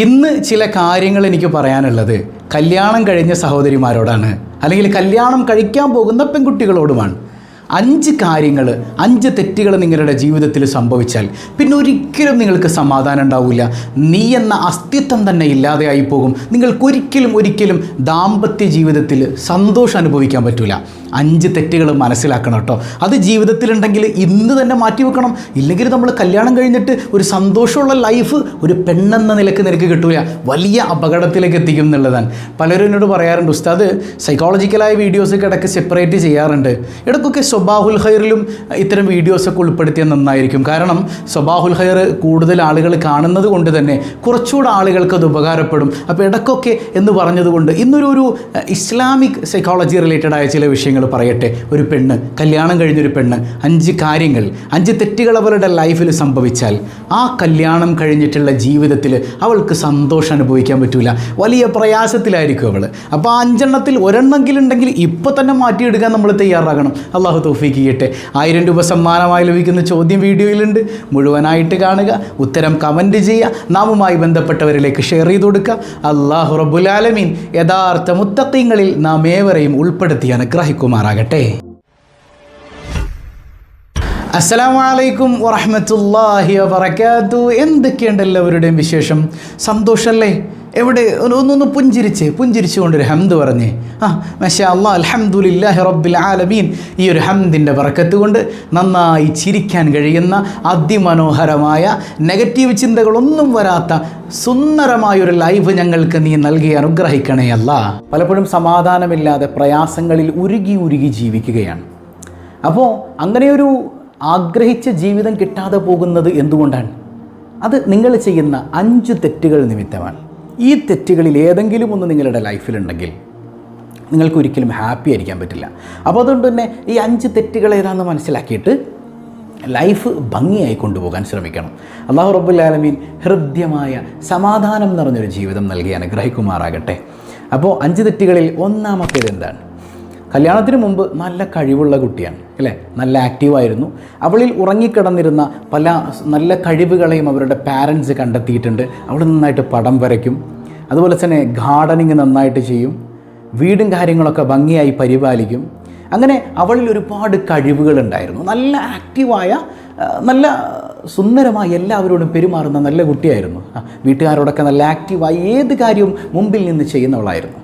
ഇന്ന് ചില കാര്യങ്ങൾ എനിക്ക് പറയാനുള്ളത് കല്യാണം കഴിഞ്ഞ സഹോദരിമാരോടാണ്. അല്ലെങ്കിൽ കല്യാണം കഴിക്കാൻ പോകുന്ന പെൺകുട്ടികളോടുമാണ്. അഞ്ച് കാര്യങ്ങൾ അഞ്ച് തെറ്റുകൾ നിങ്ങളുടെ ജീവിതത്തിൽ സംഭവിച്ചാൽ പിന്നെ ഒരിക്കലും നിങ്ങൾക്ക് സമാധാനം ഉണ്ടാവില്ല. നീ എന്ന അസ്തിത്വം തന്നെ ഇല്ലാതെയായി പോകും. നിങ്ങൾക്കൊരിക്കലും ഒരിക്കലും ദാമ്പത്യ ജീവിതത്തിൽ സന്തോഷം അനുഭവിക്കാൻ പറ്റില്ല അഞ്ച് തെറ്റുകൾ മനസ്സിലാക്കണം കേട്ടോ. അത് ജീവിതത്തിലുണ്ടെങ്കിൽ ഇന്ന് തന്നെ മാറ്റി വെക്കണം. ഇല്ലെങ്കിൽ നമ്മൾ കല്യാണം കഴിഞ്ഞിട്ട് ഒരു സന്തോഷമുള്ള ലൈഫ് ഒരു പെണ്ണെന്ന നിലയ്ക്ക് നിനക്ക് കിട്ടൂല. വലിയ അപകടത്തിലേക്ക് എത്തിക്കും എന്നുള്ളതാണ്. പലരും എന്നോട് പറയാറുണ്ട് ഉസ്താദ് സൈക്കോളജിക്കലായ വീഡിയോസൊക്കെ ഇടയ്ക്ക് സെപ്പറേറ്റ് ചെയ്യാറുണ്ട്. ഇടയ്ക്കൊക്കെ സ്വബാഹുൽ ഹൈറിലും ഇത്തരം വീഡിയോസൊക്കെ ഉൾപ്പെടുത്തിയാൽ നന്നായിരിക്കും. കാരണം സ്വബാഹുൽ ഹൈർ കൂടുതൽ ആളുകൾ കാണുന്നത് കൊണ്ട് തന്നെ കുറച്ചുകൂടെ ആളുകൾക്ക് അത് ഉപകാരപ്പെടും. അപ്പോൾ ഇടയ്ക്കൊക്കെ എന്ന് പറഞ്ഞതുകൊണ്ട് ഇന്നൊരു ഒരു ഇസ്ലാമിക് സൈക്കോളജി റിലേറ്റഡായ ചില വിഷയങ്ങൾ പറയട്ടെ. ഒരു പെണ്ണ് കല്യാണം കഴിഞ്ഞൊരു പെണ്ണ് അഞ്ച് കാര്യങ്ങൾ അഞ്ച് തെറ്റുകൾ അവരുടെ ലൈഫിൽ സംഭവിച്ചാൽ ആ കല്യാണം കഴിഞ്ഞിട്ടുള്ള ജീവിതത്തിൽ അവൾക്ക് സന്തോഷം അനുഭവിക്കാൻ പറ്റില്ല വലിയ പ്രയാസത്തിലായിരിക്കും അവൾ അപ്പോൾ ആ അഞ്ചെണ്ണത്തിൽ ഒരെണ്ണമെങ്കിലും ഉണ്ടെങ്കിൽ ഇപ്പോൾ തന്നെ മാറ്റിയെടുക്കാൻ നമ്മൾ തയ്യാറാകണം. അള്ളാഹു തോഫിക്ക് ചെയ്യട്ടെ. ആയിരം രൂപ സമ്മാനമായി ലഭിക്കുന്ന ചോദ്യം വീഡിയോയിലുണ്ട്. മുഴുവനായിട്ട് കാണുക. ഉത്തരം കമന്റ് ചെയ്യുക. നാമുമായി ബന്ധപ്പെട്ടവരിലേക്ക് ഷെയർ ചെയ്ത് കൊടുക്കുക. അള്ളാഹു റബുലാലമീൻ യഥാർത്ഥ മുത്തക്കീങ്ങളിൽ നാം ഏവരെയും ഉൾപ്പെടുത്തി അനുഗ്രഹിക്കുമാറാകട്ടെ അസ്സലാമു വറഹമത്തല്ലാഹി വബറകാത്തു എന്തൊക്കെയുണ്ട് എല്ലാവരുടെയും വിശേഷം? സന്തോഷമല്ലേ എവിടെ? ഒന്ന് ഒന്നൊന്ന് പുഞ്ചിരിച്ച് പുഞ്ചിരിച്ചുകൊണ്ടൊരു ഹംദ് പറഞ്ഞേ. ആ മഷാ അള്ളാ അൽഹംദുലില്ലാഹി റബ്ബിൽ ആലമീൻ. ഈ ഒരു ഹംദിന്റെ വറക്കത്ത് കൊണ്ട് നന്നായി ചിരിക്കാൻ കഴിയുന്ന അതിമനോഹരമായ നെഗറ്റീവ് ചിന്തകളൊന്നും വരാത്ത സുന്ദരമായൊരു ലൈഫ് ഞങ്ങൾക്ക് നീ നൽകി അനുഗ്രഹിക്കണേ അല്ല. പലപ്പോഴും സമാധാനമില്ലാതെ പ്രയാസങ്ങളിൽ ഉരുകി ഉരുകി ജീവിക്കുകയാണ്. അപ്പോൾ അങ്ങനെയൊരു ആഗ്രഹിച്ച ജീവിതം കിട്ടാതെ പോകുന്നത് എന്തുകൊണ്ടാണ്? അത് നിങ്ങൾ ചെയ്യുന്ന അഞ്ച് തെറ്റുകൾ നിമിത്തമാണ്. ഈ തെറ്റുകളിൽ ഏതെങ്കിലും ഒന്ന് നിങ്ങളുടെ ലൈഫിലുണ്ടെങ്കിൽ നിങ്ങൾക്ക് ഒരിക്കലും ഹാപ്പി ആയിരിക്കാൻ പറ്റില്ല. അപ്പോൾ അതുകൊണ്ട് തന്നെ ഈ അഞ്ച് തെറ്റുകൾ ഏതാണെന്ന് മനസ്സിലാക്കിയിട്ട് ലൈഫ് ഭംഗിയായി കൊണ്ടുപോകാൻ ശ്രമിക്കണം. അള്ളാഹു ആലമീൻ ഹൃദ്യമായ സമാധാനം നിറഞ്ഞൊരു ജീവിതം നൽകി അനുഗ്രഹിക്കുമാറാകട്ടെ. അപ്പോൾ അഞ്ച് തെറ്റുകളിൽ ഒന്നാമത്തേത് എന്താണ്? കല്യാണത്തിന് മുമ്പ് നല്ല കഴിവുള്ള കുട്ടിയാണ് അല്ലേ? നല്ല ആക്റ്റീവായിരുന്നു അവളിൽ ഉറങ്ങിക്കിടന്നിരുന്ന പല നല്ല കഴിവുകളെയും അവരുടെ പാരൻസ് കണ്ടെത്തിയിട്ടുണ്ട്. അവൾ നന്നായിട്ട് പടം വരയ്ക്കും. അതുപോലെ തന്നെ ഗാർഡനിങ് നന്നായിട്ട് ചെയ്യും. വീടും കാര്യങ്ങളൊക്കെ ഭംഗിയായി പരിപാലിക്കും. അങ്ങനെ അവളിൽ ഒരുപാട് കഴിവുകളുണ്ടായിരുന്നു. നല്ല ആക്റ്റീവായ നല്ല സുന്ദരമായി എല്ലാവരോടും പെരുമാറുന്ന നല്ല കുട്ടിയായിരുന്നു. വീട്ടുകാരോടൊക്കെ നല്ല ആക്റ്റീവായി ഏത് കാര്യവും മുമ്പിൽ നിന്ന് ചെയ്യുന്നവളായിരുന്നു.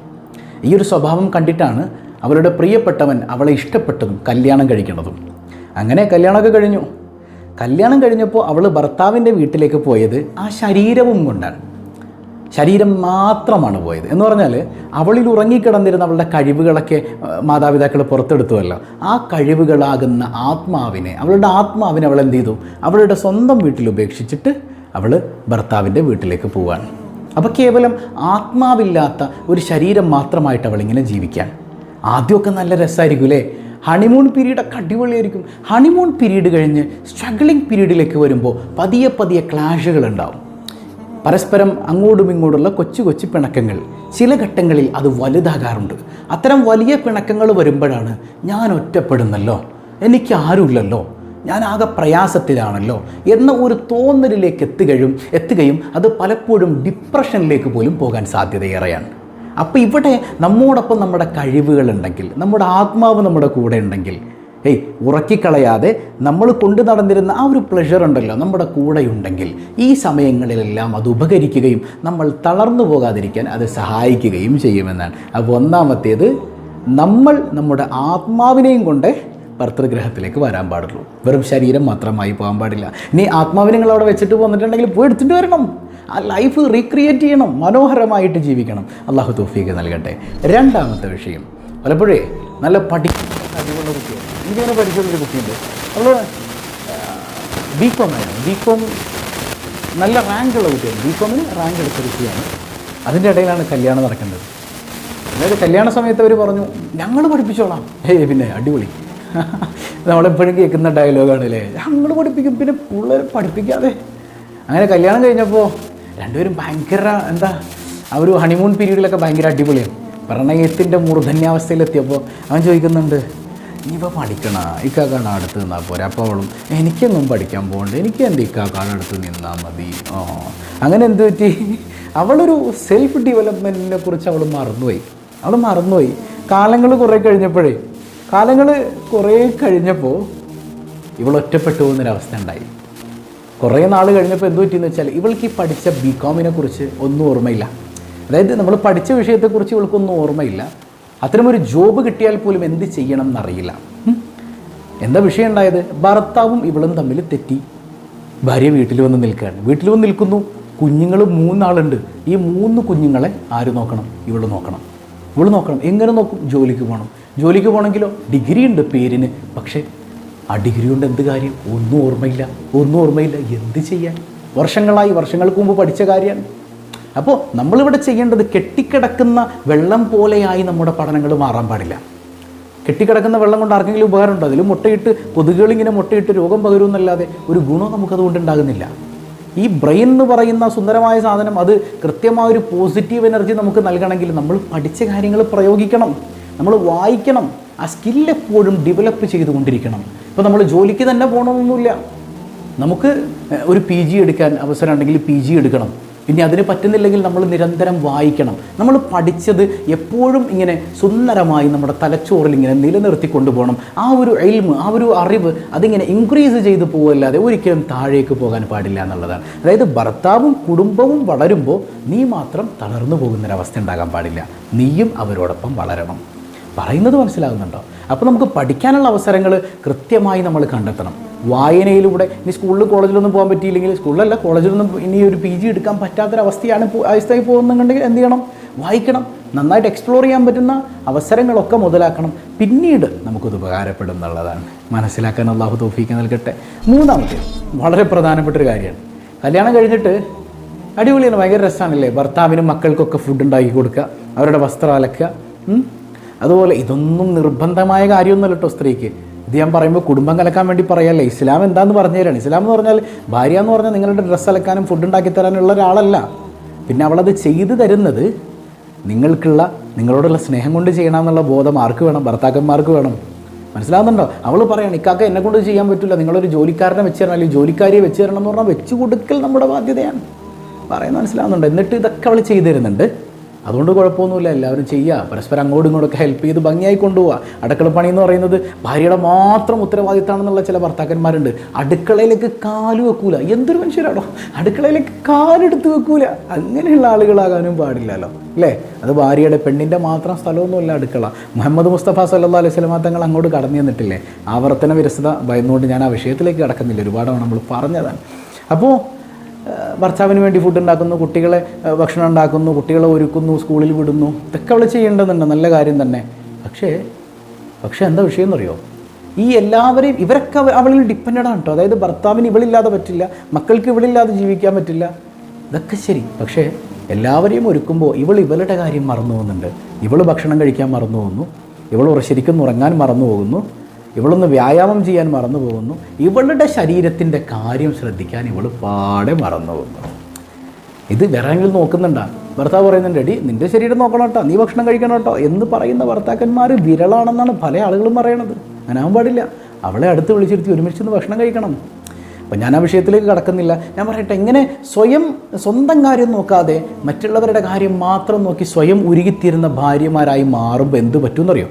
ഈ ഒരു സ്വഭാവം കണ്ടിട്ടാണ് അവരുടെ പ്രിയപ്പെട്ടവൻ അവളെ ഇഷ്ടപ്പെട്ടതും കല്യാണം കഴിക്കണതും. അങ്ങനെ കല്യാണമൊക്കെ കഴിഞ്ഞു. കല്യാണം കഴിഞ്ഞപ്പോൾ അവൾ ഭർത്താവിന്റെ വീട്ടിലേക്ക് പോയത് ആ ശരീരവും കൊണ്ടാണ്. ശരീരം മാത്രമാണ് പോയത്. എന്ന് പറഞ്ഞാൽ അവളിൽ ഉറങ്ങിക്കിടന്നിരുന്ന അവളുടെ കഴിവുകളൊക്കെ മാതാപിതാക്കൾ പുറത്തെടുത്തുമല്ലോ ആ കഴിവുകളാകുന്ന ആത്മാവിനെ അവളുടെ ആത്മാവിനെ അവൾ എന്ത് ചെയ്തു? അവളുടെ സ്വന്തം വീട്ടിൽ ഉപേക്ഷിച്ചിട്ട് അവൾ ഭർത്താവിന്റെ വീട്ടിലേക്ക് പോവാണ്. അപ്പോൾ കേവലം ആത്മാവില്ലാത്ത ഒരു ശരീരം മാത്രമായിട്ട് അവളിങ്ങനെ ജീവിക്കാൻ ആദ്യമൊക്കെ നല്ല രസമായിരിക്കും അല്ലേ ഹണിമൂൺ പീരീഡൊക്കെ അടിപൊളിയായിരിക്കും. ഹണിമൂൺ പീരീഡ് കഴിഞ്ഞ് സ്ട്രഗ്ലിംഗ് പീരീഡിലേക്ക് വരുമ്പോൾ പതിയെ പതിയെ ക്ലാഷുകൾ ഉണ്ടാവും. പരസ്പരം അങ്ങോട്ടും ഇങ്ങോട്ടുള്ള കൊച്ചു കൊച്ചു പിണക്കങ്ങൾ. ചില ഘട്ടങ്ങളിൽ അത് വലുതാകാറുണ്ട്. അത്തരം വലിയ പിണക്കങ്ങൾ വരുമ്പോഴാണ് ഞാൻ ഒറ്റപ്പെടുന്നല്ലോ. എനിക്ക് ആരുമില്ലല്ലോ. ഞാൻ ആകെ പ്രയാസത്തിലാണല്ലോ എന്ന ഒരു തോന്നലിലേക്ക് എത്തുകയും എത്തുകയും അത് പലപ്പോഴും ഡിപ്രഷനിലേക്ക് പോലും പോകാൻ സാധ്യതയേറെയാണ്. അപ്പോൾ ഇവിടെ നമ്മോടൊപ്പം നമ്മുടെ കഴിവുകളുണ്ടെങ്കിൽ നമ്മുടെ ആത്മാവ് നമ്മുടെ കൂടെ ഉണ്ടെങ്കിൽ ഏയ് ഉറക്കിക്കളയാതെ നമ്മൾ കൊണ്ടു നടന്നിരുന്ന ആ ഒരു പ്ലഷർ ഉണ്ടല്ലോ നമ്മുടെ കൂടെയുണ്ടെങ്കിൽ ഈ സമയങ്ങളിലെല്ലാം അത് ഉപകരിക്കുകയും നമ്മൾ തളർന്നു പോകാതിരിക്കാൻ അത് സഹായിക്കുകയും ചെയ്യുമെന്നാണ്. അപ്പോൾ ഒന്നാമത്തേത് നമ്മൾ നമ്മുടെ ആത്മാവിനെയും കൊണ്ട് ഭർത്തൃഗ്രഹത്തിലേക്ക് വരാൻ പാടുള്ളൂ. വെറും ശരീരം മാത്രമായി പോകാൻ പാടില്ല. ഇനി ആത്മാവിനെ നിങ്ങൾ അവിടെ വെച്ചിട്ട് പോന്നിട്ടുണ്ടെങ്കിൽ പോയി എടുത്തിട്ട് വരണം. ആ ലൈഫ് റീക്രിയേറ്റ് ചെയ്യണം മനോഹരമായിട്ട് ജീവിക്കണം. അള്ളാഹു തോഫീക്ക് നൽകട്ടെ. രണ്ടാമത്തെ വിഷയം. പലപ്പോഴേ നല്ല പഠിക്കുന്ന കഴിവുള്ള കുട്ടിയാണ് എനിക്കങ്ങനെ പഠിച്ചുള്ളൊരു കുട്ടിയുണ്ട്. അവൾ ബി കോമാണ് ബി കോം നല്ല റാങ്കുള്ള കുട്ടിയാണ്. ബി കോമിന് റാങ്ക് എടുത്ത കുട്ടിയാണ്. അതിന്റെ ഇടയിലാണ് കല്യാണം നടക്കേണ്ടത്. അതായത് കല്യാണ സമയത്ത് അവർ പറഞ്ഞു ഞങ്ങൾ പഠിപ്പിച്ചോളാം. ഏയ് പിന്നെ അടിപൊളി. നമ്മളെപ്പോഴും കേൾക്കുന്ന ഡയലോഗാണ് അല്ലേ ഞങ്ങൾ പഠിപ്പിക്കും പിന്നെ പിള്ളേർ പഠിപ്പിക്കാതെ. അങ്ങനെ കല്യാണം കഴിഞ്ഞപ്പോൾ രണ്ടുപേരും ഭയങ്കര എന്താ ആ ഒരു ഹണിമൂൺ പീരീഡിലൊക്കെ ഭയങ്കര അടിപൊളിയാണ് പ്രണയത്തിന്റെ മൂർധന്യാവസ്ഥയിലെത്തിയപ്പോൾ അവൻ ചോദിക്കുന്നുണ്ട് നീ ഇനിയിപ്പോൾ പഠിക്കണ ഇക്കാക്കാണ് അടുത്ത് നിന്നാൽ പോരാ? അപ്പോൾ അവളും എനിക്കൊന്നും പഠിക്കാൻ പോകണ്ട എനിക്ക് എന്റെ ഇക്കാക്കാണ് അടുത്ത് നിന്നാൽ മതി? ഓ അങ്ങനെ എന്ത് പറ്റി? അവളൊരു സെൽഫ് ഡെവലപ്മെന്റിനെ കുറിച്ച് അവൾ മറന്നുപോയി. അവൾ മറന്നുപോയി. കാലങ്ങൾ കുറേ കഴിഞ്ഞപ്പോഴേ കാലങ്ങൾ കുറേ കഴിഞ്ഞപ്പോൾ ഇവൾ ഒറ്റപ്പെട്ടു പോകുന്നൊരവസ്ഥ ഉണ്ടായി. കുറേ നാൾ കഴിഞ്ഞപ്പോൾ എന്ത് പറ്റിയെന്ന് വെച്ചാൽ ഇവൾക്ക് ഈ പഠിച്ച ബി കോമിനെ കുറിച്ച് ഒന്നും ഓർമ്മയില്ല. അതായത് നമ്മൾ പഠിച്ച വിഷയത്തെക്കുറിച്ച് ഇവൾക്കൊന്നും ഓർമ്മയില്ല. അത്തരമൊരു ജോബ് കിട്ടിയാൽ പോലും എന്ത് ചെയ്യണം എന്നറിയില്ല. എന്താ വിഷയം ഉണ്ടായത്? ഭർത്താവും ഇവളും തമ്മിൽ തെറ്റി. ഭാര്യ വീട്ടിൽ വന്ന് നിൽക്കുകയാണ്. വീട്ടിൽ വന്ന് നിൽക്കുന്നു. കുഞ്ഞുങ്ങൾ മൂന്നാളുണ്ട്. ഈ മൂന്ന് കുഞ്ഞുങ്ങളെ ആര് നോക്കണം? ഇവൾ നോക്കണം. ഇവൾ നോക്കണം. എങ്ങനെ നോക്കും? ജോലിക്ക് പോകണം ജോലിക്ക് പോകണമെങ്കിലോ ഡിഗ്രി ഉണ്ട് പേരിന്. പക്ഷേ ആ ഡിഗ്രി കൊണ്ട് എന്ത് കാര്യം? ഒന്നും ഓർമ്മയില്ല. ഒന്നും ഓർമ്മയില്ല. എന്ത് ചെയ്യാൻ? വർഷങ്ങളായി വർഷങ്ങൾക്ക് മുമ്പ് പഠിച്ച കാര്യമാണ്. അപ്പോൾ നമ്മളിവിടെ ചെയ്യേണ്ടത് കെട്ടിക്കിടക്കുന്ന വെള്ളം പോലെയായി നമ്മുടെ പഠനങ്ങൾ മാറാൻ പാടില്ല. കെട്ടിക്കിടക്കുന്ന വെള്ളം കൊണ്ട് ആർക്കെങ്കിലും ഉപകാരമുണ്ടോ? അതിൽ മുട്ടയിട്ട് കൊതുകുകളിങ്ങനെ മുട്ടയിട്ട് രോഗം പകരുമെന്നല്ലാതെ ഒരു ഗുണം നമുക്കതുകൊണ്ട് ഉണ്ടാകുന്നില്ല. ഈ ബ്രെയിൻ എന്ന് പറയുന്ന സുന്ദരമായ സാധനം അത് കൃത്യമായ ഒരു പോസിറ്റീവ് എനർജി നമുക്ക് നൽകണമെങ്കിൽ നമ്മൾ പഠിച്ച കാര്യങ്ങൾ പ്രയോഗിക്കണം. നമ്മൾ വായിക്കണം. ആ സ്കില്ലെപ്പോഴും ഡെവലപ്പ് ചെയ്തുകൊണ്ടിരിക്കണം. ഇപ്പോൾ നമ്മൾ ജോലിക്ക് തന്നെ പോകണമെന്നൊന്നുമില്ല നമുക്ക് ഒരു പി ജി എടുക്കാൻ അവസരം ഉണ്ടെങ്കിൽ പി ജി എടുക്കണം. പിന്നെ അതിന് പറ്റുന്നില്ലെങ്കിൽ നമ്മൾ നിരന്തരം വായിക്കണം. നമ്മൾ പഠിച്ചത് എപ്പോഴും ഇങ്ങനെ സുന്ദരമായി നമ്മുടെ തലച്ചോറിൽ ഇങ്ങനെ നിലനിർത്തി കൊണ്ടുപോകണം. ആ ഒരു എൽമ് ആ ഒരു അറിവ് അതിങ്ങനെ ഇൻക്രീസ് ചെയ്തു പോകല്ലാതെ ഒരിക്കലും താഴേക്ക് പോകാൻ പാടില്ല എന്നുള്ളതാണ്. അതായത് ഭർത്താവും കുടുംബവും വളരുമ്പോൾ നീ മാത്രം തളർന്നു പോകുന്നൊരവസ്ഥ ഉണ്ടാകാൻ പാടില്ല. നീയും അവരോടൊപ്പം വളരണം. പറയുന്നത് മനസ്സിലാകുന്നുണ്ടോ? അപ്പോൾ നമുക്ക് പഠിക്കാനുള്ള അവസരങ്ങൾ കൃത്യമായി നമ്മൾ കണ്ടെത്തണം. വായനയിലൂടെ ഇനി സ്കൂളിൽ കോളേജിലൊന്നും പോകാൻ പറ്റിയില്ലെങ്കിൽ സ്കൂളിലല്ല കോളേജിലൊന്നും ഇനി ഒരു പി ജി എടുക്കാൻ പറ്റാത്തൊരവസ്ഥയാണ് അവസ്ഥയായി പോകുന്നുണ്ടെങ്കിൽ എന്ത് ചെയ്യണം? വായിക്കണം. നന്നായിട്ട് എക്സ്പ്ലോർ ചെയ്യാൻ പറ്റുന്ന അവസരങ്ങളൊക്കെ മുതലാക്കണം. പിന്നീട് നമുക്കത് ഉപകാരപ്പെടും എന്നുള്ളതാണ്. മനസ്സിലാക്കാൻ അള്ളാഹു തോഫീക്ക് നൽകട്ടെ. മൂന്നാമത്തെ വളരെ പ്രധാനപ്പെട്ട ഒരു കാര്യമാണ്. കല്യാണം കഴിഞ്ഞിട്ട് അടിപൊളിയാണ് ഭയങ്കര രസമാണല്ലേ ഭർത്താവിനും മക്കൾക്കൊക്കെ ഫുഡ് ഉണ്ടാക്കി കൊടുക്കുക അവരുടെ വസ്ത്രം അലക്കുക. അതുപോലെ ഇതൊന്നും നിർബന്ധമായ കാര്യമൊന്നുമല്ല കേട്ടോ സ്ത്രീക്ക്. ഇത് ഞാൻ പറയുമ്പോൾ കുടുംബം കലക്കാൻ വേണ്ടി പറയല്ലേ ഇസ്ലാം എന്താന്ന് പറഞ്ഞു തരാണ്. ഇസ്ലാം എന്ന് പറഞ്ഞാൽ ഭാര്യ എന്ന് പറഞ്ഞാൽ നിങ്ങളുടെ ഡ്രസ്സ് അലക്കാനും ഫുഡ് ഉണ്ടാക്കി തരാനുള്ള ഒരാളല്ല. പിന്നെ അവളത് ചെയ്തു തരുന്നത് നിങ്ങൾക്കുള്ള നിങ്ങളോടുള്ള സ്നേഹം കൊണ്ട് ചെയ്യണമെന്നുള്ള ബോധം ആർക്ക് വേണം? ഭർത്താക്കന്മാർക്ക് വേണം. മനസ്സിലാകുന്നുണ്ടോ അവൾ പറയാണ് ഇക്കാക്ക എന്നെ കൊണ്ട് ചെയ്യാൻ പറ്റില്ല. നിങ്ങളൊരു ജോലിക്കാരനെ വെച്ച് തരണം അല്ലെങ്കിൽ ജോലിക്കാരിയെ വെച്ച് തരണം എന്ന് പറഞ്ഞാൽ വെച്ചു കൊടുക്കൽ നമ്മുടെ ബാധ്യതയാണ്. പറയുന്നത് മനസ്സിലാവുന്നുണ്ട്? എന്നിട്ട് ഇതൊക്കെ അവൾ ചെയ്തു തരുന്നുണ്ട്. അതുകൊണ്ട് കുഴപ്പമൊന്നുമില്ല എല്ലാവരും ചെയ്യുക പരസ്പരം അങ്ങോട്ടും ഇങ്ങോട്ടൊക്കെ ഹെൽപ്പ് ചെയ്ത് ഭംഗിയായി കൊണ്ടുപോവുക അടുക്കളപ്പണി എന്ന് പറയുന്നത് ഭാര്യയുടെ മാത്രം ഉത്തരവാദിത്തമാണെന്നുള്ള ചില ഭർത്താക്കന്മാരുണ്ട്. അടുക്കളയിലേക്ക് കാൽ വെക്കൂല. എന്തൊരു മനുഷ്യരാണോ അടുക്കളയിലേക്ക് കാലെടുത്ത് വെക്കൂല. അങ്ങനെയുള്ള ആളുകളാകാനും പാടില്ലല്ലോ. അല്ലേ? അത് ഭാര്യയുടെ പെണ്ണിന്റെ മാത്രം സ്ഥലമൊന്നുമല്ല അടുക്കള. മുഹമ്മദ് മുസ്തഫ സല്ലാ അലൈഹി സ്വലമാ തങ്ങൾ അങ്ങോട്ട് കടന്നു ചെന്നിട്ടില്ലേ? ആവർത്തന വിരസത ഭയന്നുകൊണ്ട് ഞാൻ ആ വിഷയത്തിലേക്ക് കടക്കുന്നില്ല. ഒരുപാട് നമ്മൾ പറഞ്ഞതാണ്. അപ്പോൾ ഭർത്താവിന് വേണ്ടി ഫുഡ് ഉണ്ടാക്കുന്നു കുട്ടികളെ ഭക്ഷണം ഉണ്ടാക്കുന്നു കുട്ടികളെ ഒരുക്കുന്നു സ്കൂളിൽ വിടുന്നു. ഇതൊക്കെ അവൾ ചെയ്യേണ്ടതുണ്ട് നല്ല കാര്യം തന്നെ. പക്ഷേ പക്ഷേ എന്താ വിഷയം എന്നറിയോ ഈ എല്ലാവരെയും ഇവരൊക്കെ അവ- അവളിൽ ഡിപ്പെൻഡാണ് കേട്ടോ അതായത് ഭർത്താവിന് ഇവളില്ലാതെ പറ്റില്ല മക്കൾക്ക് ഇവളില്ലാതെ ജീവിക്കാൻ പറ്റില്ല. ഇതൊക്കെ ശരി. പക്ഷേ എല്ലാവരെയും ഒരുക്കുമ്പോൾ ഇവൾ ഇവളുടെ കാര്യം മറന്നു പോകുന്നുണ്ട്. ഇവൾ ഭക്ഷണം കഴിക്കാൻ മറന്നു പോകുന്നു. ഇവൾ ശരിക്കും ഉറങ്ങാൻ മറന്നു പോകുന്നു. ഇവളൊന്ന് വ്യായാമം ചെയ്യാൻ മറന്നു പോകുന്നു. ഇവളുടെ ശരീരത്തിന്റെ കാര്യം ശ്രദ്ധിക്കാൻ ഇവൾ പാടെ മറന്നു പോകുന്നു. ഇത് വേറെ ആരെങ്കിലും നോക്കുന്നുണ്ടാ. ഭർത്താവ് പറയുന്നുണ്ട് എടി നിന്റെ ശരീരം നോക്കണം കേട്ടോ. നീ ഭക്ഷണം കഴിക്കണം കേട്ടോ. എന്ന് പറയുന്ന ഭർത്താക്കന്മാർ വിരളാണെന്നാണ് പല ആളുകളും പറയണത്. അങ്ങനാവാൻ പാടില്ല. അവളെ അടുത്ത് വിളിച്ചിരുത്തി ഒരുമിച്ച് ഭക്ഷണം കഴിക്കണം. അപ്പം ഞാൻ ആ വിഷയത്തിലേക്ക് കടക്കുന്നില്ല. ഞാൻ പറയട്ടെ എങ്ങനെ സ്വയം സ്വന്തം കാര്യം നോക്കാതെ മറ്റുള്ളവരുടെ കാര്യം മാത്രം നോക്കി സ്വയം ഉരുകിത്തീരുന്ന ഭാര്യമാരായി മാറുമ്പോൾ എന്ത് പറ്റുമെന്നറിയോ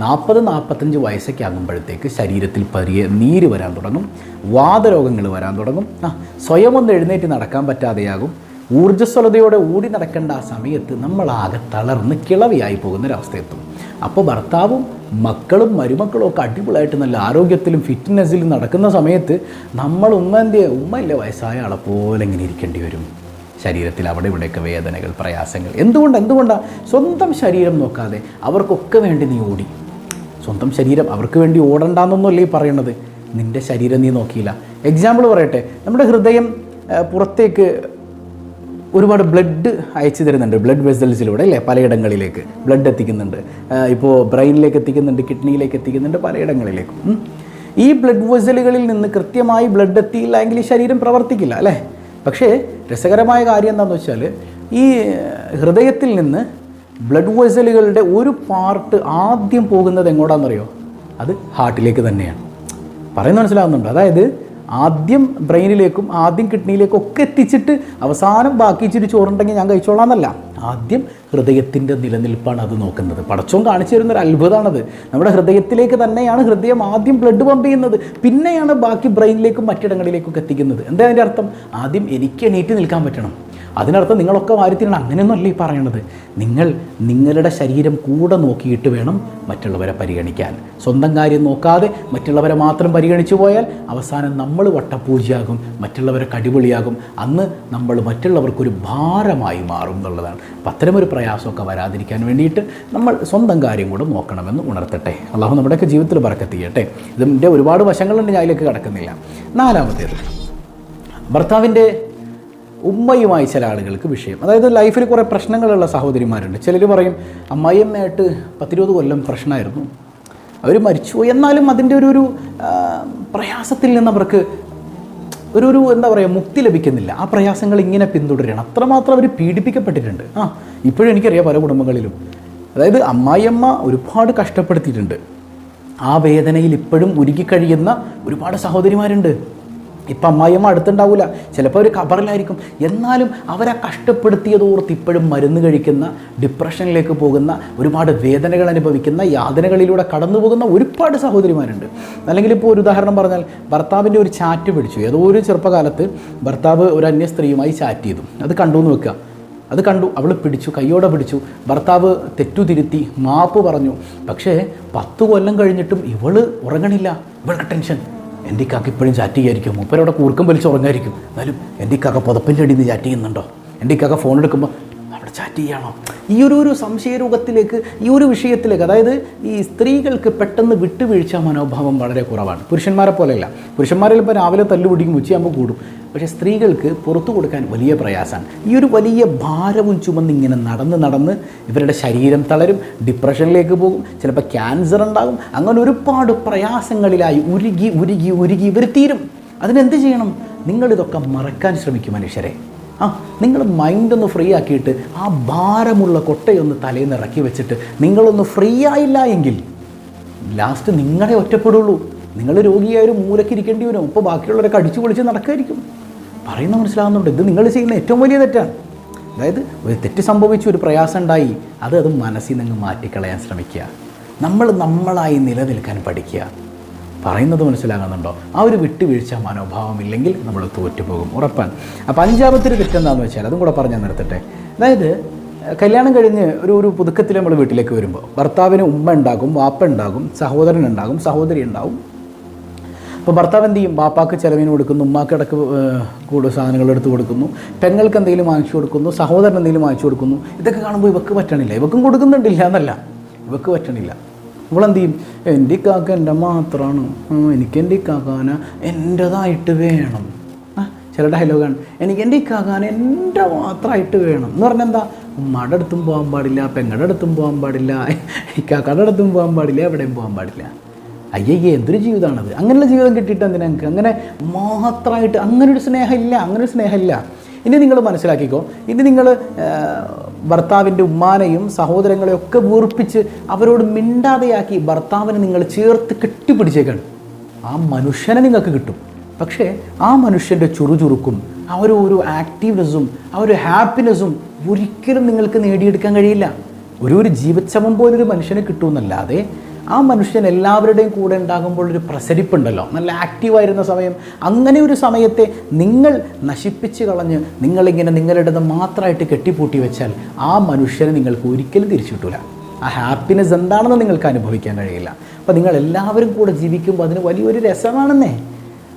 നാൽപ്പത് നാൽപ്പത്തഞ്ച് വയസ്സൊക്കെ ആകുമ്പോഴത്തേക്ക് ശരീരത്തിൽ പതിയെ നീര് വരാൻ തുടങ്ങും. വാതരോഗങ്ങൾ വരാൻ തുടങ്ങും. ആ സ്വയം ഒന്ന് എഴുന്നേറ്റ് നടക്കാൻ പറ്റാതെയാകും. ഊർജസ്വലതയോടെ ഓടി നടക്കേണ്ട ആ സമയത്ത് നമ്മളാകെ തളർന്ന് കിളവിയായി പോകുന്നൊരവസ്ഥയെത്തും. അപ്പോൾ ഭർത്താവും മക്കളും മരുമക്കളും ഒക്കെ അടിപൊളിയായിട്ട് നല്ല ആരോഗ്യത്തിലും ഫിറ്റ്നസ്സിലും നടക്കുന്ന സമയത്ത് നമ്മൾ ഉമ്മ എന്ത് ഉമ്മ ഇല്ല വയസ്സായ ആളെ പോലെ ഇങ്ങനെ ഇരിക്കേണ്ടി വരും. ശരീരത്തിൽ അവിടെ ഇവിടെയൊക്കെ വേദനകൾ പ്രയാസങ്ങൾ. എന്തുകൊണ്ട് എന്തുകൊണ്ടാണ് സ്വന്തം ശരീരം നോക്കാതെ അവർക്കൊക്കെ വേണ്ടി നീ ഓടി. സ്വന്തം ശരീരം അവർക്ക് വേണ്ടി ഓടണ്ടെന്നൊന്നുമല്ലേ ഈ പറയണത്? നിന്റെ ശരീരം നീ നോക്കിയില്ല. എക്സാമ്പിൾ പറയട്ടെ. നമ്മുടെ ഹൃദയം പുറത്തേക്ക് ഒരുപാട് ബ്ലഡ് അയച്ചു തരുന്നുണ്ട്. ബ്ലഡ് വെസൽസിലൂടെ അല്ലേ? പലയിടങ്ങളിലേക്ക്. ബ്ലഡ് എത്തിക്കുന്നുണ്ട്. ഇപ്പോൾ ബ്രെയിനിലേക്ക് എത്തിക്കുന്നുണ്ട് കിഡ്നിയിലേക്ക് എത്തിക്കുന്നുണ്ട് പലയിടങ്ങളിലേക്കും. ഈ ബ്ലഡ് വെസലുകളിൽ നിന്ന് കൃത്യമായി ബ്ലഡ് എത്തിയില്ല എങ്കിൽ ഈ ശരീരം പ്രവർത്തിക്കില്ല അല്ലേ? പക്ഷേ രസകരമായ കാര്യം എന്താണെന്ന് വെച്ചാൽ ഈ ഹൃദയത്തിൽ നിന്ന് ബ്ലഡ് വെസലുകളുടെ ഒരു പാർട്ട് ആദ്യം പോകുന്നത് എങ്ങോട്ടാണെന്നറിയോ? അത് ഹാർട്ടിലേക്ക് തന്നെയാണ്. പറയുന്നത് മനസ്സിലാവുന്നുണ്ട്? അതായത് ആദ്യം ബ്രെയിനിലേക്കും ആദ്യം കിഡ്നിയിലേക്കും ഒക്കെ എത്തിച്ചിട്ട് അവസാനം ബാക്കി ഇച്ചിരി ചോറുണ്ടെങ്കിൽ ഞാൻ കഴിച്ചോളാം എന്നല്ല ആദ്യം ഹൃദയത്തിന്റെ നിലനിൽപ്പാണ് അത് നോക്കുന്നത്. പടച്ചോൻ കാണിച്ചു തരുന്ന ഒരു അത്ഭുതമാണത് നമ്മുടെ ഹൃദയത്തിലേക്ക് തന്നെയാണ് ഹൃദയം ആദ്യം ബ്ലഡ് പമ്പ് ചെയ്യുന്നത്. പിന്നെയാണ് ബാക്കി ബ്രെയിനിലേക്കും മറ്റിടങ്ങളിലേക്കും ഒക്കെ എത്തിക്കുന്നത്. എന്താ അതിന്റെ അർത്ഥം? ആദ്യം എനിക്ക് എണീറ്റ് നിൽക്കാൻ പറ്റണം. അതിനർത്ഥം നിങ്ങളൊക്കെ വാരിത്തിരണം അങ്ങനെയൊന്നുമല്ല ഈ പറയണത്. നിങ്ങൾ നിങ്ങളുടെ ശരീരം കൂടെ നോക്കിയിട്ട് വേണം മറ്റുള്ളവരെ പരിഗണിക്കാൻ. സ്വന്തം കാര്യം നോക്കാതെ മറ്റുള്ളവരെ മാത്രം പരിഗണിച്ചു പോയാൽ അവസാനം നമ്മൾ വട്ടപൂജയാകും മറ്റുള്ളവരെ കടിപൊളിയാകും. അന്ന് നമ്മൾ മറ്റുള്ളവർക്കൊരു ഭാരമായി മാറും എന്നുള്ളതാണ്. അപ്പം അത്തരമൊരു പ്രയാസമൊക്കെ വരാതിരിക്കാൻ വേണ്ടിയിട്ട് നമ്മൾ സ്വന്തം കാര്യം കൂടെ നോക്കണമെന്ന് ഉണർത്തട്ടെ. അള്ളാഹു നമ്മുടെയൊക്കെ ജീവിതത്തിൽ പറക്കത്തിയട്ടെ ഇതിന്റെ ഒരുപാട് വശങ്ങളുണ്ട് ഞാൻ അതിലേക്ക് കിടക്കുന്നില്ല. നാലാമത്തേത്. ഭർത്താവിന്റെ ഉമ്മയുമായി ചില ആളുകൾക്ക് വിഷയം. അതായത് ലൈഫിൽ കുറേ പ്രശ്നങ്ങളുള്ള സഹോദരിമാരുണ്ട്. ചിലർ പറയും അമ്മായിയമ്മയായിട്ട് പത്തിരുപത് കൊല്ലം പ്രശ്നമായിരുന്നു. അവർ മരിച്ചുപോയി. എന്നാലും അതിന്റെ ഒരു ഒരു പ്രയാസത്തിൽ നിന്ന് അവർക്ക് ഒരു ഒരു എന്താ പറയുക മുക്തി ലഭിക്കുന്നില്ല. ആ പ്രയാസങ്ങൾ ഇങ്ങനെ പിന്തുടരണം അത്രമാത്രം അവർ പീഡിപ്പിക്കപ്പെട്ടിട്ടുണ്ട്. ആ ഇപ്പോഴും എനിക്കറിയാം പല കുടുംബങ്ങളിലും. അതായത് അമ്മായിയമ്മ ഒരുപാട് കഷ്ടപ്പെടുത്തിയിട്ടുണ്ട്. ആ വേദനയിൽ ഇപ്പോഴും ഉരുകിക്കഴിയുന്ന ഒരുപാട് സഹോദരിമാരുണ്ട്. ഇപ്പം അമ്മായിയമ്മ അടുത്തുണ്ടാവില്ല ചിലപ്പോൾ അവർ കബറിലായിരിക്കും എന്നാലും അവരെ കഷ്ടപ്പെടുത്തിയതോർത്ത് ഇപ്പോഴും മരുന്ന് കഴിക്കുന്ന ഡിപ്രഷനിലേക്ക് പോകുന്ന ഒരുപാട് വേദനകൾ അനുഭവിക്കുന്ന യാതനകളിലൂടെ കടന്നു പോകുന്ന ഒരുപാട് സഹോദരിമാരുണ്ട്. അല്ലെങ്കിൽ ഇപ്പോൾ ഒരു ഉദാഹരണം പറഞ്ഞാൽ ഭർത്താവിന്റെ ഒരു ചാറ്റ് പിടിച്ചു. ഏതോ ഒരു ചെറുപ്പകാലത്ത് ഭർത്താവ് ഒരു അന്യ സ്ത്രീയുമായി ചാറ്റ് ചെയ്തു. അത് കണ്ടു എന്ന് വെക്കുക. അത് കണ്ടു. അവൾ പിടിച്ചു കയ്യോടെ പിടിച്ചു. ഭർത്താവ് തെറ്റുതിരുത്തി മാപ്പ് പറഞ്ഞു. പക്ഷേ പത്ത് കൊല്ലം കഴിഞ്ഞിട്ടും ഇവൾ ഉറങ്ങണില്ല. ഇവൾക്ക് ടെൻഷൻ എന്റെ ഇക്കാക്ക് ഇപ്പോഴും ചാറ്റ് ചെയ്യായിരിക്കും. മൂപ്പരവിടെ കൂർക്കം വലിച്ച് ഉറങ്ങായിരിക്കും. എന്നാലും എന്റെ ഇക്കാക്ക പുതപ്പിന്റെ അടിയിൽ നിന്ന് ചാറ്റ് ചെയ്യുന്നുണ്ടോ? എന്റെ ഇക്കാക്ക ഫോൺ എടുക്കുമ്പോൾ ചാറ്റ് ചെയ്യണോ ഈ ഒരു ഒരു സംശയരോഗത്തിലേക്ക് ഈ ഒരു വിഷയത്തിലേക്ക് അതായത് ഈ സ്ത്രീകൾക്ക് പെട്ടെന്ന് വിട്ടുവീഴ്ച മനോഭാവം വളരെ കുറവാണ്. പുരുഷന്മാരെ പോലെയല്ല. പുരുഷന്മാരിൽ ഇപ്പോൾ രാവിലെ തല്ലുപിടിക്കും ഉച്ചയാകുമ്പോൾ കൂടും. പക്ഷേ സ്ത്രീകൾക്ക് പുറത്തു കൊടുക്കാൻ വലിയ പ്രയാസമാണ്. ഈ ഒരു വലിയ ഭാരവും ചുമന്ന് ഇങ്ങനെ നടന്ന് നടന്ന് ഇവരുടെ ശരീരം തളരും ഡിപ്രഷനിലേക്ക് പോകും ചിലപ്പോൾ ക്യാൻസർ ഉണ്ടാകും. അങ്ങനെ ഒരുപാട് പ്രയാസങ്ങളിലായി ഉരുകി ഉരുകി ഉരുകി ഇവർ തീരും. അതിനെന്ത് ചെയ്യണം? നിങ്ങളിതൊക്കെ മറക്കാൻ ശ്രമിക്കും മനുഷ്യരെ. ആ നിങ്ങൾ മൈൻഡ് ഒന്ന് ഫ്രീ ആക്കിയിട്ട് ആ ഭാരമുള്ള കൊട്ടയൊന്ന് തലയിൽ നിന്ന് ഇറക്കി വെച്ചിട്ട് നിങ്ങളൊന്ന് ഫ്രീ ആയില്ല എങ്കിൽ ലാസ്റ്റ് നിങ്ങളെ ഒറ്റപ്പെടുള്ളൂ. നിങ്ങൾ രോഗിയായ ഒരു മൂലക്ക് ഇരിക്കേണ്ടി വരും. ഇപ്പോൾ ബാക്കിയുള്ളവരൊക്കെ അടിച്ചു പൊളിച്ച് നടക്കുമായിരിക്കും പറയുന്ന മനസ്സിലാകുന്നുണ്ട് ഇത് നിങ്ങൾ ചെയ്യുന്ന ഏറ്റവും വലിയ തെറ്റാണ്. അതായത് ഒരു തെറ്റ് സംഭവിച്ചു ഒരു പ്രയാസം ഉണ്ടായി. അത് അത് മനസ്സിൽ നിന്ന് മാറ്റിക്കളയാൻ ശ്രമിക്കുക. നമ്മൾ നമ്മളായി നിലനിൽക്കാൻ പഠിക്കുക. പറയുന്നത് മനസ്സിലാകുന്നുണ്ടോ? ആ ഒരു വിട്ടുവീഴ്ച മനോഭാവം ഇല്ലെങ്കിൽ നമ്മൾ തോറ്റുപോകും ഉറപ്പാണ്. അപ്പോൾ അഞ്ചാമത്തെ ഒരു തെറ്റെന്താണെന്ന് വെച്ചാൽ അതും കൂടെ പറഞ്ഞാൽ നിർത്തട്ടെ. അതായത് കല്യാണം കഴിഞ്ഞ് ഒരു ഒരു പുതുക്കത്തിൽ നമ്മൾ വീട്ടിലേക്ക് വരുമ്പോൾ ഭർത്താവിന് ഉമ്മ ഉണ്ടാകും വാപ്പ ഉണ്ടാകും സഹോദരൻ ഉണ്ടാകും സഹോദരി ഉണ്ടാകും അപ്പോൾ ഭർത്താവ് എന്ത് ചെയ്യും? ബാപ്പാക്ക് ചിലവിന് കൊടുക്കുന്നു ഉമ്മാക്ക് ഇടയ്ക്ക് കൂടുതൽ സാധനങ്ങൾ എടുത്ത് കൊടുക്കുന്നു പെങ്ങൾക്ക് എന്തെങ്കിലും വാങ്ങിച്ചു കൊടുക്കുന്നു സഹോദരൻ എന്തെങ്കിലും വാങ്ങിച്ചു കൊടുക്കുന്നു. ഇതൊക്കെ കാണുമ്പോൾ ഇവക്ക് പറ്റണില്ല. ഇവക്കും കൊടുക്കുന്നുണ്ടില്ല എന്നല്ല. ഇവക്ക് പറ്റണില്ല. ഇവളെന്ത് ചെയ്യും എന്റെ ഇക്കാക്ക എന്റെ മാത്രമാണ് എനിക്ക് എന്റെ ഇക്കാക്കാന എന്റെതായിട്ട് വേണം. ചില ഡയലോഗാണ് എനിക്ക് എന്റെ കാക്കാന എന്റെ മാത്രമായിട്ട് വേണം. എന്ന് പറഞ്ഞാൽ എന്താ? ഉമ്മയുടെ അടുത്തും പോകാൻ പാടില്ല പെങ്ങളുടെ അടുത്തും പോകാൻ പാടില്ല ഇക്കാക്കയുടെ അടുത്തും പോകാൻ പാടില്ല എവിടെയും പോകാൻ പാടില്ല. അയ്യയ്യേ എന്തൊരു ജീവിതമാണത്. അങ്ങനെയുള്ള ജീവിതം കിട്ടിയിട്ട് എന്തിനാ നിങ്ങൾക്ക് അങ്ങനെ മാത്രമായിട്ട് അങ്ങനൊരു സ്നേഹമില്ല അങ്ങനൊരു സ്നേഹമില്ല. ഇനി നിങ്ങൾ മനസ്സിലാക്കിക്കോ. ഇനി നിങ്ങൾ ഭർത്താവിന്റെ ഉമ്മാനെയും സഹോദരങ്ങളെയും ഒക്കെ വീർപ്പിച്ച് അവരോട് മിണ്ടാതെയാക്കി ഭർത്താവിനെ നിങ്ങൾ ചേർത്ത് കെട്ടിപ്പിടിച്ചേക്കാണ്. ആ മനുഷ്യനെ നിങ്ങൾക്ക് കിട്ടും. പക്ഷേ ആ മനുഷ്യന്റെ ചുറുചുറുക്കും ആ ഒരു ഒരു ആക്റ്റീവ്നെസ്സും ആ ഒരു ഹാപ്പിനെസ്സും ഒരിക്കലും നിങ്ങൾക്ക് നേടിയെടുക്കാൻ കഴിയില്ല. ഒരു ഒരു ജീവിച്ചമം പോലൊരു മനുഷ്യനെ കിട്ടുമെന്നല്ലാതെ ആ മനുഷ്യൻ എല്ലാവരുടെയും കൂടെ ഉണ്ടാകുമ്പോൾ ഒരു പ്രസരിപ്പുണ്ടല്ലോ. നല്ല ആക്റ്റീവായിരുന്ന സമയം. അങ്ങനെ ഒരു സമയത്തെ നിങ്ങൾ നശിപ്പിച്ച് കളഞ്ഞ് നിങ്ങളിങ്ങനെ നിങ്ങളുടേത് മാത്രമായിട്ട് കെട്ടിപ്പൂട്ടി വെച്ചാൽ ആ മനുഷ്യനെ നിങ്ങൾക്ക് ഒരിക്കലും തിരിച്ചു കിട്ടൂല. ആ ഹാപ്പിനെസ് എന്താണെന്ന് നിങ്ങൾക്ക് അനുഭവിക്കാൻ കഴിയില്ല. അപ്പോൾ നിങ്ങൾ എല്ലാവരും കൂടെ ജീവിക്കുമ്പോൾ അതിന് വലിയൊരു രസമാണെന്നേ.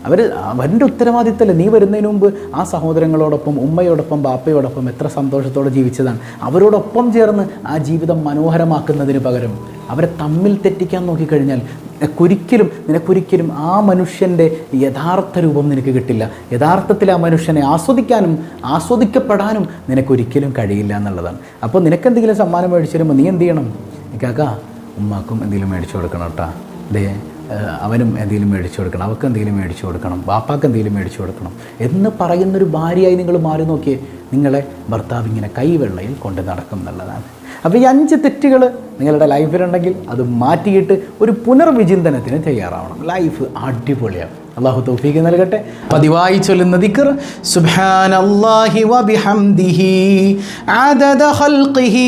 അവർ അവന്റെ ഉത്തരവാദിത്തമല്ല നീ വരുന്നതിന് മുമ്പ് ആ സഹോദരങ്ങളോടൊപ്പം ഉമ്മയോടൊപ്പം ബാപ്പയോടൊപ്പം എത്ര സന്തോഷത്തോടെ ജീവിച്ചതാണ്. അവരോടൊപ്പം ചേർന്ന് ആ ജീവിതം മനോഹരമാക്കുന്നതിന് പകരം അവരെ തമ്മിൽ തെറ്റിക്കാൻ നോക്കിക്കഴിഞ്ഞാൽ നിനക്കൊരിക്കലും നിനക്കൊരിക്കലും ആ മനുഷ്യന്റെ യഥാർത്ഥ രൂപം നിനക്ക് കിട്ടില്ല. യഥാർത്ഥത്തിൽ ആ മനുഷ്യനെ ആസ്വദിക്കാനും ആസ്വദിക്കപ്പെടാനും നിനക്കൊരിക്കലും കഴിയില്ല എന്നുള്ളതാണ്. അപ്പോൾ നിനക്കെന്തെങ്കിലും സമ്മാനം മേടിച്ചു തരുമ്പോൾ നീ എന്ത് ചെയ്യണം? കാക്ക ഉമ്മാക്കും എന്തെങ്കിലും മേടിച്ചു കൊടുക്കണം കേട്ടോ. ദേ അവനും എന്തെങ്കിലും മേടിച്ചു കൊടുക്കണം അവൾക്ക് എന്തെങ്കിലും മേടിച്ചു കൊടുക്കണം ബാപ്പാക്ക് എന്തെങ്കിലും മേടിച്ചു കൊടുക്കണം എന്ന് പറയുന്നൊരു ഭാര്യയായി നിങ്ങൾ മാറി നോക്കിയേ നിങ്ങളെ ഭർത്താവ് ഇങ്ങനെ കൈവെള്ളയിൽ കൊണ്ട് നടക്കും എന്നുള്ളതാണ്. അപ്പോൾ ഈ അഞ്ച് തെറ്റുകൾ നിങ്ങളുടെ ലൈഫിലുണ്ടെങ്കിൽ അത് മാറ്റിയിട്ട് ഒരു പുനർവിചിന്തനത്തിന് തയ്യാറാവണം. ലൈഫ് അടിപൊളിയാണ്. അള്ളാഹു തൗഫീഖ് നൽകട്ടെ. പതിവായി ചൊല്ലുന്ന ദിക്ർ സുബ്ഹാനല്ലാഹി വബിഹംദിഹി അദദ ഖൽഖിഹി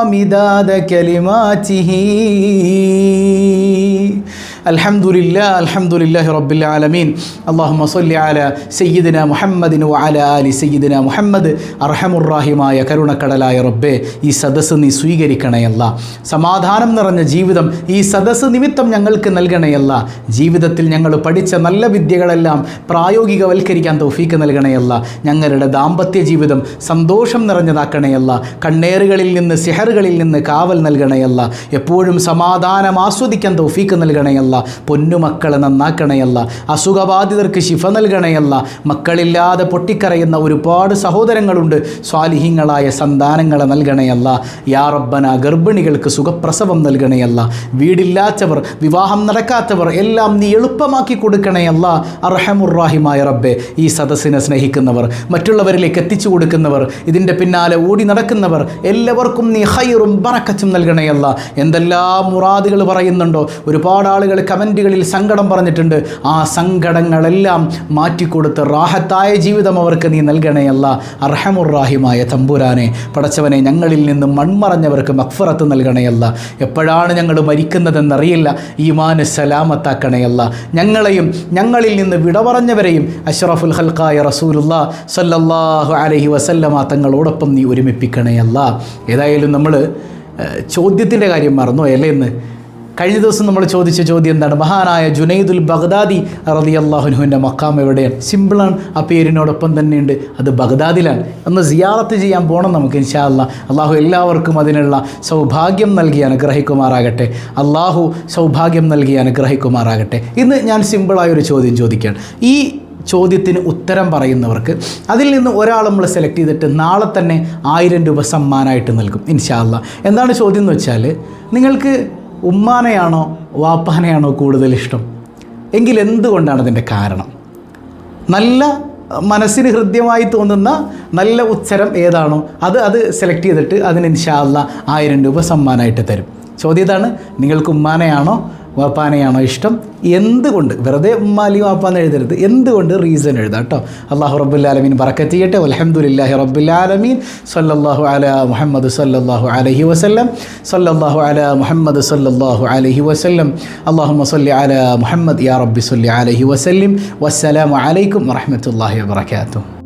كلماته അൽഹംദുലില്ലാ അലഹമുല്ലാഹി റബ്ബിൽ ആലമീൻ. അള്ളാഹു സൊല്ലി ആല സയ്യിദിന മുഹമ്മദിന് ആല അലി സയ്യിദിന മുഹമ്മദ്. അർഹമുറാഹിമായ കരുണക്കടലായ റബ്ബെ ഈ സദസ്സ് നീ സ്വീകരിക്കണയല്ല. സമാധാനം നിറഞ്ഞ ജീവിതം ഈ സദസ്സ് നിമിത്തം ഞങ്ങൾക്ക് നൽകണയല്ല. ജീവിതത്തിൽ ഞങ്ങൾ പഠിച്ച നല്ല വിദ്യകളെല്ലാം പ്രായോഗികവൽക്കരിക്കാൻ തൗഫീക്ക് നൽകണയല്ല. ഞങ്ങളുടെ ദാമ്പത്യ ജീവിതം സന്തോഷം നിറഞ്ഞതാക്കണയല്ല. കണ്ണേറുകളിൽ നിന്ന് സിഹറുകളിൽ നിന്ന് കാവൽ നൽകണയല്ല. എപ്പോഴും സമാധാനം ആസ്വദിക്കാൻ തൗഫീക്ക് നൽകണയല്ല. പൊന്നുമക്കളെ നന്നാക്കണയല്ല. അസുഖബാധിതർക്ക് ശിഫ നൽകണയല്ല. മക്കളില്ലാതെ പൊട്ടിക്കറയുന്ന ഒരുപാട് സഹോദരങ്ങളുണ്ട്. സ്വാലിഹീങ്ങളായ സന്താനങ്ങളെ നൽകണയല്ല. യാ റബ്ബന ഗർഭിണികൾക്ക് സുഖപ്രസവം നൽകണയല്ല. വീടില്ലാത്തവർ വിവാഹം നടക്കാത്തവർ എല്ലാം നീ എളുപ്പമാക്കി കൊടുക്കണയല്ല. അർഹമുറാഹിമായ റബ്ബെ ഈ സദസ്സിനെ സ്നേഹിക്കുന്നവർ മറ്റുള്ളവരിലേക്ക് എത്തിച്ചു കൊടുക്കുന്നവർ ഇതിന്റെ പിന്നാലെ ഓടി നടക്കുന്നവർ എല്ലാവർക്കും നീ ഹൈറും ബറക്കച്ചും നൽകണയല്ല. എന്തെല്ലാം മുറാദുകൾ പറയുന്നുണ്ടോ? ഒരുപാട് ആളുകൾ കമന്റുകളിൽ സങ്കടം പറഞ്ഞിട്ടുണ്ട്. ആ സങ്കടങ്ങളെല്ലാം മാറ്റിക്കൊടുത്ത് റാഹത്തായ ജീവിതം അവർക്ക് നീ നൽകണയല്ല അർഹമുറാഹിമായ തമ്പുരാനെ പടച്ചവനെ ഞങ്ങളിൽ നിന്ന് മൺമറഞ്ഞവർക്ക് മക്ഫറത്ത് നൽകണയല്ല എപ്പോഴാണ് ഞങ്ങൾ മരിക്കുന്നതെന്നറിയില്ല. ഈമാന് സലാമത്താക്കണയല്ല ഞങ്ങളെയും ഞങ്ങളിൽ നിന്ന് വിട പറഞ്ഞവരെയും അഷ്റഫുൽ ഹൽക്കായ റസൂലുള്ള സല്ലല്ലാഹു അലഹി വസല്ലമ തങ്ങളോടൊപ്പം നീ ഒരുമിപ്പിക്കണയല്ല ഏതായാലും നമ്മൾ ചോദ്യത്തിന്റെ കാര്യം മറന്നു അല്ലേ എന്ന് കഴിഞ്ഞ ദിവസം നമ്മൾ ചോദിച്ച ചോദ്യം എന്താണ്? മഹാനായ ജുനൈദുൽ ബഗ്ദാദി റതി അള്ളാഹുനുവിന്റെ മക്കാം എവിടെയാണ് സിമ്പിളാണ്. ആ പേരിനോടൊപ്പം തന്നെയുണ്ട്. അത് ബഗ്ദാദിലാണ്. ഒന്ന് സിയാറത്ത് ചെയ്യാൻ പോകണം നമുക്ക് ഇൻഷാ അല്ലാ അള്ളാഹു എല്ലാവർക്കും അതിനുള്ള സൗഭാഗ്യം നൽകി അനുഗ്രഹിക്കുമാറാകട്ടെ. അള്ളാഹു സൗഭാഗ്യം നൽകി അനുഗ്രഹിക്കുമാറാകട്ടെ. ഇന്ന് ഞാൻ സിമ്പിളായൊരു ചോദ്യം ചോദിക്കുകയാണ്. ഈ ചോദ്യത്തിന് ഉത്തരം പറയുന്നവർക്ക് അതിൽ നിന്ന് ഒരാൾ നമ്മൾ സെലക്ട് ചെയ്തിട്ട് നാളെ തന്നെ ആയിരം രൂപ സമ്മാനമായിട്ട് നൽകും ഇൻഷാ ഇൻഷാല്ല എന്താണ് ചോദ്യം എന്ന് വെച്ചാൽ നിങ്ങൾക്ക് ഉമ്മാനെയാണോ വാപ്പാനെയാണോ കൂടുതൽ ഇഷ്ടം? എങ്കിൽ എന്തുകൊണ്ടാണ് അതിന്റെ കാരണം? നല്ല മനസ്സിന് ഹൃദ്യമായി തോന്നുന്ന നല്ല ഉച്ചരം ഏതാണോ അത് അത് സെലക്ട് ചെയ്തിട്ട് അതിന് ഇൻഷാല്ല ആയിരം രൂപ സമ്മാനമായിട്ട് തരും. ചോദ്യം ഇതാണ് നിങ്ങൾക്ക് ഉമ്മാനെയാണോ വാപ്പാനെയാണോ ഇഷ്ടം? എന്തുകൊണ്ട്? വെറുതെ ഉമ്മാലി വാപ്പാന്ന് എഴുതരുത്. എന്തുകൊണ്ട് റീസൺ എഴുതാം കേട്ടോ? അള്ളാഹു റബ്ബുല്ലാലമീൻ ബറക്കത്ത് ചെയ്യട്ടെ അലഹമുല്ലാഹി റബ്ബുല്ലാലമീൻ സല്ലാഹു അല മുഹമ്മദ് സല്ലാഹു അലഹി വസല്ലം. സല്ലാഹു അല മുഹമ്മദ് സല്ലാഹു അലഹി വസല്ലം. അള്ളാഹു സല്ലി അല മുഹമ്മദ് യാ റബ്ബി സല്ലി അലഹി വസ്ല്ലിം. വസ്സലാമു അലൈക്കും വറഹ്മത്തുള്ളാഹി വബറകാതുഹു.